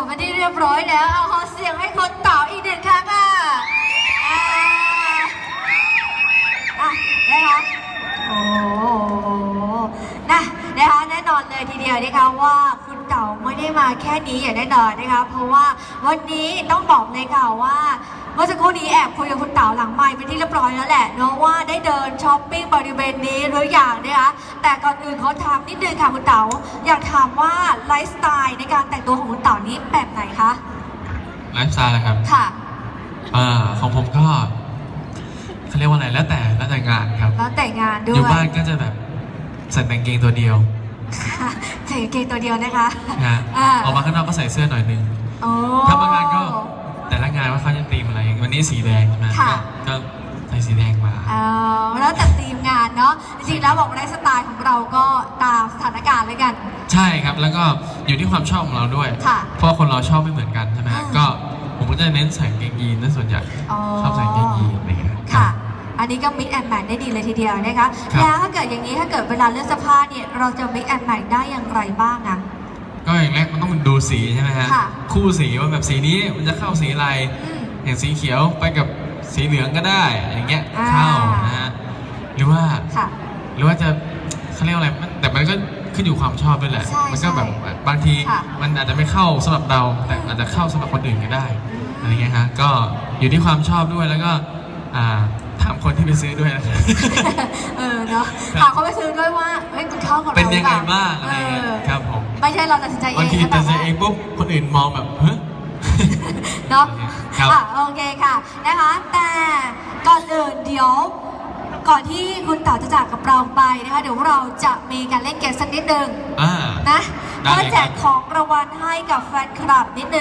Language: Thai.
บมาที่เรียบร้อยแล้ว เอาขอเสียงให้คนเต่าอีกหนึ่งครั้งอะอ่าอะนะคะโอ้โหนะนะคะแน่นอนเลยทีเดียวนะคะว่าคุณเต่าไม่ได้มาแค่นี้อย่างแน่นอนนะคะเพราะว่าวันนี้ต้องบอกเลยค่ะว่าเมื่อสักครู่นี้แอบคุยกับคุณเต๋าหลังไมค์เป็นที่เรียบร้อยแล้วแหละเนาะว่า ได้เดินช้อปปิ้งบริเวณนี้หรืออย่างนะคะแต่ก่อนอื่นเขาถามนิดนึงค่ะคุณเต๋าอยากถามว่าไลฟ์สไตล์ในการแต่งตัวของคุณเต๋านี้แบบไหนคะไลฟ์สไตล์นะครับค่ะอ่าของผมก็เขาเรียกว่าอะไรแล้วแต่แล้วแต่งานครับ แล้วแต่งงานด้วอยยู่บ้านก็จะแบบใส่แต่กางเกงตัวเดียวค่ะใส่กางเกงตัวเดียวนะคะนะฮะอ่าออกมาข้างนอกก็ใส่เสื้อหน่อยนึงโอ้ถ้าบางงานก็แต่ละงานว่าเขาจะตีมอะไรวันนี้สีแดงใช่ไหมค่ะก็ก็ ใส่สีแดงมา เอ่อแล้วแต่ทีมงานเนาะจริงๆแล้วบอกไลฟ์สไตล์ของเราก็ตามสถานการณ์เลยกัน ใช่ครับแล้วก็อยู่ที่ความชอบของเราด้วย ค่ะเพราะคนเราชอบไม่เหมือนกันใช่ไหมฮะอ่า ก็ผมก็จะเน้นใส่กางเกงยีนนั่นส่วนใหญ่อ๋อชอบใส่กางเกงยีนอะไรเงี้ย ค่ะ อันนี้ก็ mix and match ได้ดีเลยทีเดียวนะคะ ครับ แล้วถ้าเกิดอย่างนี้ถ้าเกิดเวลาเลือกเสื้อผ้าเนี่ยเราจะ mix and match ได้อย่างไรบ้างอะ ก็อย่างแรกมันต้องดูสีใช่ไหมฮะค่ะ คู่สีว่าแบบสีนี้มันจะเข้าสีอะไร อืม อย่างสีเขียวไปกับ สีเหลืองก็ได้อย่างเงี้ยอ่า เข้านะฮะหรือว่าค่ะ หรือว่าจะเขาเรียกว่าอะไรมันแต่มันก็ขึ้นอยู่ความชอบด้วยแหละ ใช่มัก็แบบใช่บางทีค่ะมันอาจจะไม่เข้าสำหรับเราแต่อาจจะเข้าสำหรับคนอื่นก็ได้อืม อะไรเงี้ยฮะก็อยู่ที่ความชอบด้วยแล้วก็อ่าถามคนที่ไปซื้อด้วยนะครับ เออเนาะครับ ถามเขาไปซื้อด้วยว่าเฮ้ยคุณเข้ากับเราเป็นยังไงหรือปล่บ้างอะไรเงี้ยเออครับผม ไม่ใช่เราตัดสินใจเองบางทีนะตัดสินใจว่าเองปุ๊บคนอื่นมองแบบเฮ้ย เนาะครับ อะโอเคค่ะนะคะ แต่ก่อนอื่นเดี๋ยว ก่อนที่คุณเต๋าจะจากกับเราไปนะคะ เดี๋ยวเราจะมีการเล่นเกมสักนิดนึงอ่า นะได้ก็เลยครับ แจกของรางวัลให้กับแฟนคลับนิดนึง